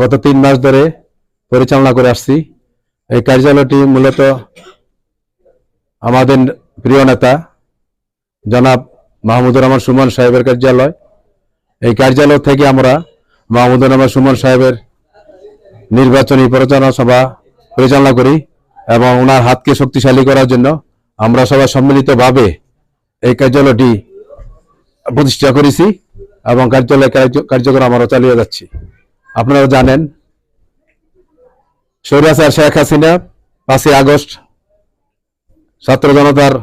গত তিন মাস ধরে পরিচালনা করে আসছি। এই কার্যালয়টি মূলত আমাদের প্রিয় নেতা, জনাব মাহমুদুর রহমান সুমন সাহেবের কার্যালয়। এই কার্যালয় থেকে আমরা মাহমুদুর রহমান সুমন সাহেবের নির্বাচনী প্রচারণা সভা পরিচালনা করি এবং ওনার হাতকে শক্তিশালী করার জন্য আমরা সবাই সম্মিলিতভাবে এই কার্যালয়টি প্রতিষ্ঠা করেছি এবং কার্যালয় কার্য- কার্যক্রম আমরা চালিয়ে যাচ্ছি। আপনারা জানেন সৈরাসার শেখ হাসিনা, পাঁচই আগস্ট ছাত্র জনতার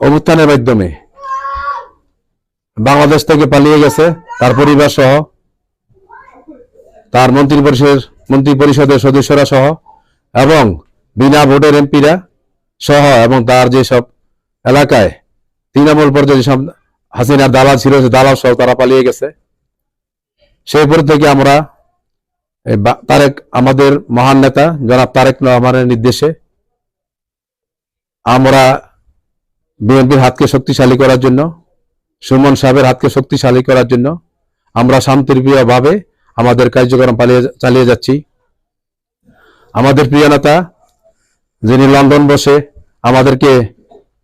অভ্যুত্থানের মাধ্যমে বাংলাদেশ থেকে পালিয়ে গেছে, তার পরিবার সহ, তার মন্ত্রী পরিষদের মন্ত্রী পরিষদের সদস্যরা সহ, এবং বিনা ভোটের এমপিরা সহ, এবং তার যেসব এলাকায় তৃণমূল পর্যায়ে যেসব হাসিনার দালাল ছিল, সে দালাল সহ তারা পালিয়ে গেছে। সেই পর থেকে আমরা তারেক আমাদের মহান নেতা, জনাব তারেক রহমানের নির্দেশে আমরা বিএনপির হাতকে শক্তিশালী করার জন্য, সুমন সাহেবের হাতকে শক্তিশালী করার জন্য আমরা শান্তিপ্রিয় ভাবে আমাদের কার্যক্রম পালিয়ে চালিয়ে যাচ্ছি। আমাদের প্রিয় নেতা, যিনি লন্ডন বসে আমাদেরকে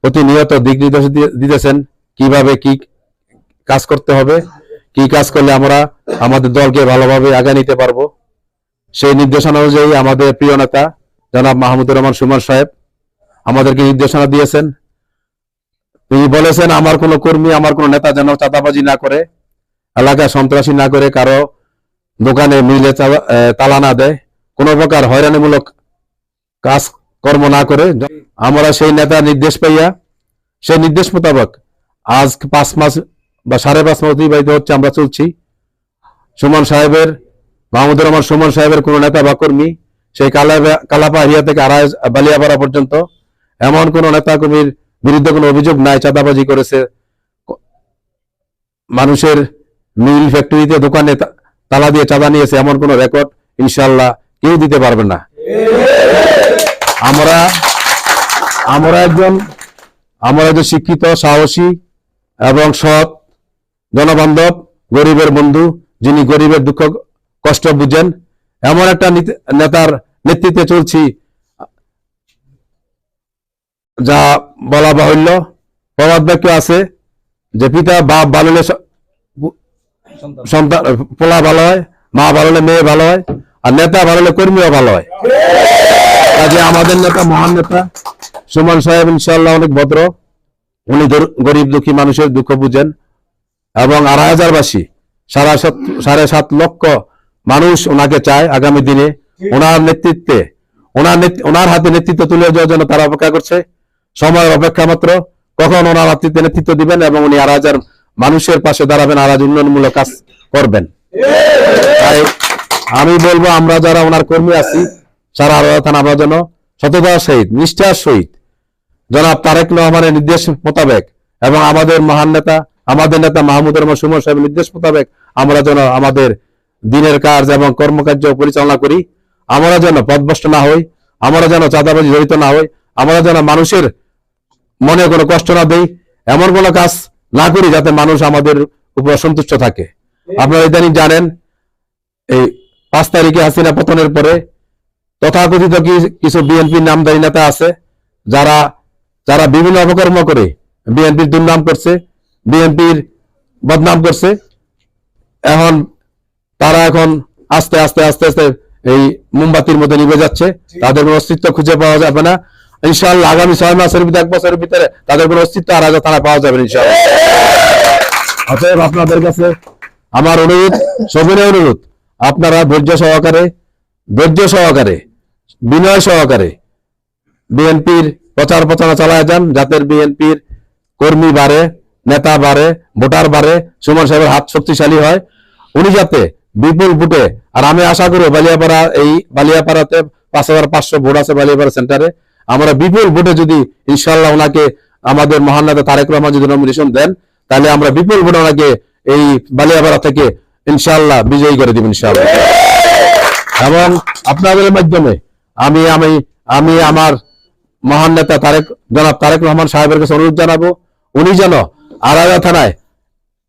প্রতিনিয়ত দিক নির্দেশ দিতেছেন, কীভাবে কি কাজ করতে হবে কি কাজ করলে আমরা আমাদের দলকে ভালোভাবে আগায় নিতে পারব? সেই নির্দেশনা অনুযায়ী আমাদের প্রিয় নেতা জনাব মাহমুদুর রহমান সুমন সাহেব আমাদেরকে নির্দেশনা দিয়েছেন। তিনি বলেছেন, আমার কোনো কর্মী, আমার কোনো নেতা যেন চাঁদাবাজি না করে, এলাকায় সন্ত্রাসী না করে, কারও দোকানে মিলে তালা না দেয়, কোনো প্রকার হয়রানিমূলক কাজ, কর্ম না করে। আমরা সেই নেতা নির্দেশ পাইয়া, সেই নির্দেশ মোতাবেক আজ পাঁচ মাস বা সাড়ে পাঁচ মাস অতিবাহিত হচ্ছে, আমরা চলছি। সুমন সাহেবের, মাহমুদুর রহমান সুমন সাহেবের কোন নেতা বা কর্মী সেই কালা- কালাপাহিয়া থেকে আড়াই বালিয়াপাড়া পর্যন্ত এমন কোন নেতা কর্মীর বিরুদ্ধে কোনো অভিযোগ নাই, চাঁদাবাজি করেছে। মানুষের মিল ফ্যাক্টরিতে দোকানে তালা দিয়ে চাঁদা নিয়েছে, এমন কোন রেকর্ড ইনশাল্লাহ কেউ দিতে পারবে না। আমরা আমরা একজন আমরা একজন শিক্ষিত, সাহসী এবং সৎ জনবান্ধব, গরিবের বন্ধু, যিনি গরিবের দুঃখ কষ্ট বুঝেন, এমন একটা নেতার নেতৃত্বে চলছি, যা বলা বাহুল্য। প্রবাদ বাক্য আছে যে, পিতা বাপ ভালো সন্তান পোলা ভালো হয়, মা ভালো হলে মেয়ে ভালো হয়, আর নেতা ভালো হলে কর্মীও ভালো হয়। কাজে আমাদের নেতা মহান নেতা, সুমন সাহেব ইনশাল্লাহ অনেক ভদ্র। উনি গরিব দুঃখী মানুষের দুঃখ বুঝেন। এবং আড়াই হাজার বাসী সারা সাত, সাড়ে সাত লক্ষ মানুষ ওনাকে চায় আগামী দিনে। ওনার নেতৃত্বে, ওনার ওনার হাতে নেতৃত্ব তুলে দেওয়ার জন্য তারা অপেক্ষা করছে। সময়ের অপেক্ষা মাত্র। কখন ওনার হাতে নেতৃত্ব দিবেন এবং উনি আড়াই হাজার মানুষের পাশে দাঁড়াবেন আর আজ উন্নয়নমূলক কাজ করবেন। তাই আমি বলব, আমরা যারা ওনার কর্মী আছি, সারা থানা আমরা যেন সততার সহিত, নিষ্ঠার সহিত, জনাব তারেক রহমানের নির্দেশ মোতাবেক এবং আমাদের মহান নেতা আমাদের নেতা মাহমুদুর রহমান সুমন সাহেবের নির্দেশ মোতাবেক আমরা যেন আমাদের দিনের কাজ এবং কর্মকার্য পরিচালনা করি। আমরা যেন পদভ্রষ্ট না হই, আমরা যেন চাঁদাবাজি জড়িত না হই, আমরা যেন মানুষের মনে কোনো কষ্ট না দেই, এমন কোনো কাজ না করি যাতে মানুষ আমাদের উপর সন্তুষ্ট থাকে। আপনারা ইদানিং জানেন, এই পাঁচ তারিখে হাসিনা পতনের পরে তথাকথিত কিছু বিএনপির নামদারি নেতা আছে, যারা যারা বিভিন্ন অপকর্ম করে বিএনপির দুর্নাম করছে। বিএনপির বদনাম করছে। এখন তারা এখন আস্তে আস্তে আস্তে আস্তে এই মোমবাতির মধ্যে নিভে যাচ্ছে। তাদের অস্তিত্ব খুঁজে পাওয়া যাবে না। ইনশাআল্লাহ আগামী ছয় মাসের ভিতরে, এক বছরের ভিতরে তাদের কোনো অস্তিত্ব আর আগে থানা পাওয়া যাবে না ইনশাআল্লাহ। অতএব আপনাদের কাছে আমার অনুরোধ, সবিনয় অনুরোধ, আপনারা ধৈর্য সহকারে ধৈর্য সহকারে, বিনয় সহকারে বিএনপির প্রচার প্রচারণা চালায় যান। যাতে বিএনপির কর্মী বাড়ে। নেতা বাড়ে ভোটার বাড়ে সুমন সাহেবের হাত শক্তিশালী হয়। উনি যাতে বিপুল ভোটে, আর আমি আশা করি বালিয়াপাড়া এই বালিয়াপাড়াতে পাঁচ হাজার পাঁচশো ভোট আছে বালিয়াপাড়া সেন্টারে। আমরা বিপুল ভোটে যদি ইনশাল্লাহ ওনাকে আমাদের মহান নেতা তারেক রহমান যদি নমিনেশন দেন, তাহলে আমরা বিপুল ভোটে ওনাকে এই বালিয়াপাড়া থেকে ইনশাল্লাহ বিজয়ী করে দিব ইনশাল্লাহ এবং আপনাদের মাধ্যমে আমি আমি আমি আমার মহান নেতা তারেক, জনাব তারেক রহমান সাহেবের কাছে অনুরোধ জানাব। উনি যেন আড়াইয়া থানায়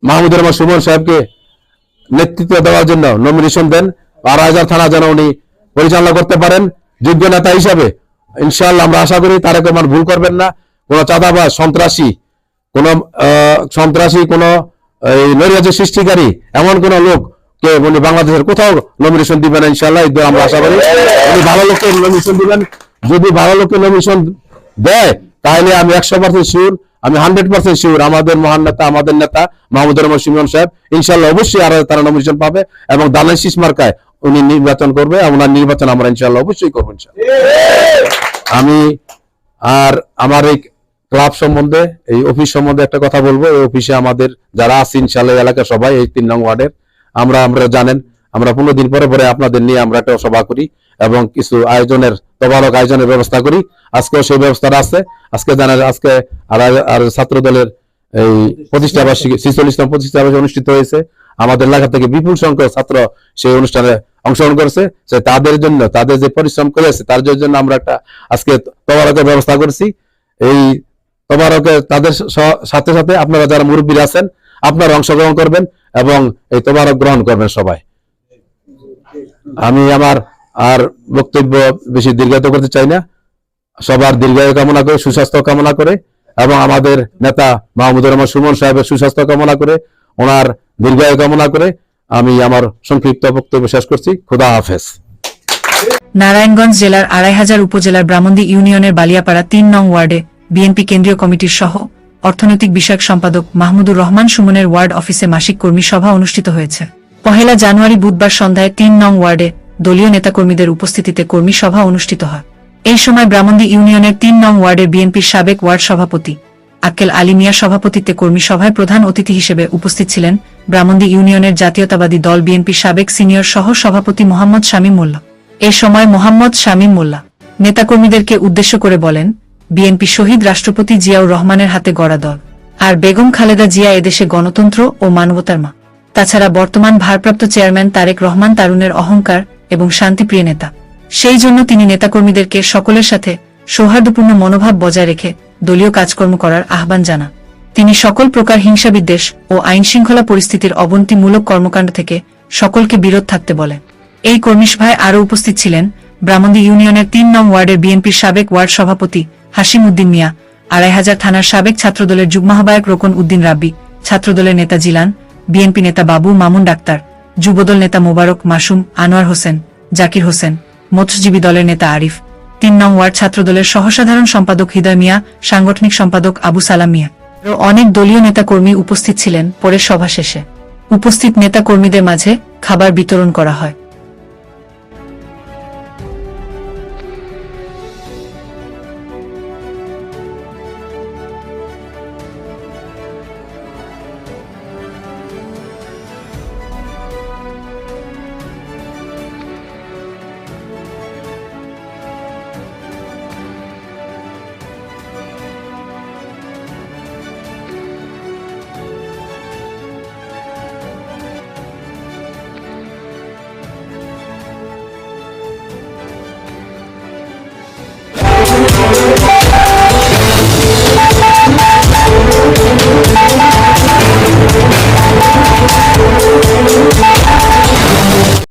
মাহমুদুর রহমান সুমন সাহেবকে নেতৃত্ব দেওয়ার জন্য নমিনেশন দেন। আড়াই হাজার থানা যেন উনি পরিচালনা করতে পারেন। যোগ্য নেতা হিসাবে ইনশাআল্লাহ আমরা আশা করি তারেক রহমান ভুল করবেন না। কোন চাঁদাবাজ, সন্ত্রাসী, কোন সন্ত্রাসী, কোন নৈরাজ্য সৃষ্টিকারী এমন কোন লোক কে উনি বাংলাদেশের কোথাও নমিনেশন দিবেন দোয়া আমরা আশা করি। উনি ভালো লোককে নমিনেশন দিবেন। যদি ভালো লোককে নমিনেশন দেয়, তাহলে আমি একশো পার্সেন্ট শিওর আমি হান্ড্রেড পার্সেন্ট শিওর আমাদের মহান নেতা, আমাদের নেতা মাহমুদুর রহমান সিমন সাহেব ইনশাল্লাহ অবশ্যই আরও তারা নমিনেশন পাবে এবং দানের শীষ মার্কায় উনি নির্বাচন করবে ওনার নির্বাচন আমরা ইনশাল্লাহ অবশ্যই করব আমি আর আমার এই ক্লাব সম্বন্ধে, এই অফিস সম্বন্ধে একটা কথা বলব, এই অফিসে আমাদের যারা আছে ইনশাল্লাহ এলাকা সবাই, এই তিন নং ওয়ার্ডের, আমরা আমরা জানেন, আমরা পনেরো দিন পরে পরে আপনাদের নিয়ে আমরা একটা সভা করি এবং কিছু আয়োজনের তবারক আয়োজনের ব্যবস্থা করি। আজকেও সেই ব্যবস্থাটা আছে। আজকে জানেন আজকে আর আর ছাত্র দলের এই প্রতিষ্ঠা বার্ষিকী ছিচল্লিশতম প্রতিষ্ঠা অনুষ্ঠিত হয়েছে। আমাদের এলাকা থেকে বিপুল সংখ্যক ছাত্র সেই অনুষ্ঠানে অংশগ্রহণ করেছে। সে তাদের জন্য, তাদের যে পরিশ্রম করেছে তার জন্য আমরা একটা আজকে তবারকের ব্যবস্থা করছি। এই তবারকে তাদের সাথে সাথে আপনারা যারা মুরব্বীরা আছেন, আপনারা অংশগ্রহণ করবেন এবং এই তবারক গ্রহণ করবেন সবাই। আমি আমার আর বক্তব্য বেশি দীর্ঘায়িত করতে চাই না। সবার দীর্ঘায়ু কামনা করে, সুস্বাস্থ্য কামনা করে এবং আমাদের নেতা মাহমুদুর রহমান সুমন সাহেবের সুস্বাস্থ্য কামনা করে, ওনার দীর্ঘায়ু কামনা করে আমি আমার সংক্ষিপ্ত বক্তব্য শেষ করছি। খুদা হাফেজ। নারায়ণগঞ্জ জেলার আড়াই হাজার উপজেলার ব্রাহ্মণদী ইউনিয়নের বালিয়াপাড়া তিন নং ওয়ার্ডে বিএনপি কেন্দ্রীয় কমিটির সহ অর্থনৈতিক বিষয়ক সম্পাদক মাহমুদুর রহমান সুমনের ওয়ার্ড অফিসে মাসিক কর্মী সভা অনুষ্ঠিত হয়েছে। পহেলা জানুয়ারি বুধবার সন্ধ্যায় তিন নং ওয়ার্ডে দলীয় নেতাকর্মীদের উপস্থিতিতে কর্মী সভা অনুষ্ঠিত হয়। এই সময় ব্রাহ্মণদী ইউনিয়নের তিন নং ওয়ার্ডের বিএনপির সাবেক ওয়ার্ড সভাপতি আক্কেল আলী মিয়া সভাপতিত্বে কর্মী সভায় প্রধান অতিথি হিসেবে উপস্থিত ছিলেন ব্রাহ্মণদী ইউনিয়নের জাতীয়তাবাদী দল বিএনপির সাবেক সিনিয়র সহ সভাপতি মোহাম্মদ শামীম মোল্লা। এ সময় মোহাম্মদ শামীম মোল্লা নেতাকর্মীদেরকে উদ্দেশ্য করে বলেন, বিএনপি শহীদ রাষ্ট্রপতি জিয়াউর রহমানের হাতে গড়া দল। আর বেগম খালেদা জিয়া এদেশে গণতন্ত্র ও মানবতার মা। তাছাড়া বর্তমান ভারপ্রাপ্ত চেয়ারম্যান তারেক রহমান তারুণের অহংকার এবং শান্তিপ্রিয় নেতা। সেই জন্য তিনি নেতাকর্মীদেরকে সকলের সাথে সৌহার্দ্যপূর্ণ মনোভাব বজায় রেখে দলীয় কাজকর্ম করার আহ্বান জানান। তিনি সকল প্রকার হিংসা বিদ্বেষ ও আইনশৃঙ্খলা পরিস্থিতির অবনতিমূলক কর্মকাণ্ড থেকে সকলকে বিরত থাকতে বলেন এই কর্মী সভায় আরও উপস্থিত ছিলেন ব্রাহ্মণদী ইউনিয়নের তিন নং ওয়ার্ডের বিএনপির সাবেক ওয়ার্ড সভাপতি হাসিম উদ্দিন মিয়া, আড়াই হাজার থানার সাবেক ছাত্রদলের যুগ্মাহবায়ক রোকন উদ্দিন রাব্বি, ছাত্রদলের নেতা জিলান, বিএনপি নেতা বাবু মামুন ডাক্তার, যুবদল নেতা মোবারক মাসুম, আনোয়ার হোসেন, জাকির হোসেন মৎস্যজীবী দলের নেতা আরিফ, তিন নং ওয়ার্ড ছাত্রদলের সহসাধারণ সম্পাদক হৃদয় মিয়া, সাংগঠনিক সম্পাদক আবু সালাম মিয়া। অনেক দলীয় নেতাকর্মী উপস্থিত ছিলেন পরে সভা শেষে। উপস্থিত নেতাকর্মীদের মাঝে খাবার বিতরণ করা হয়।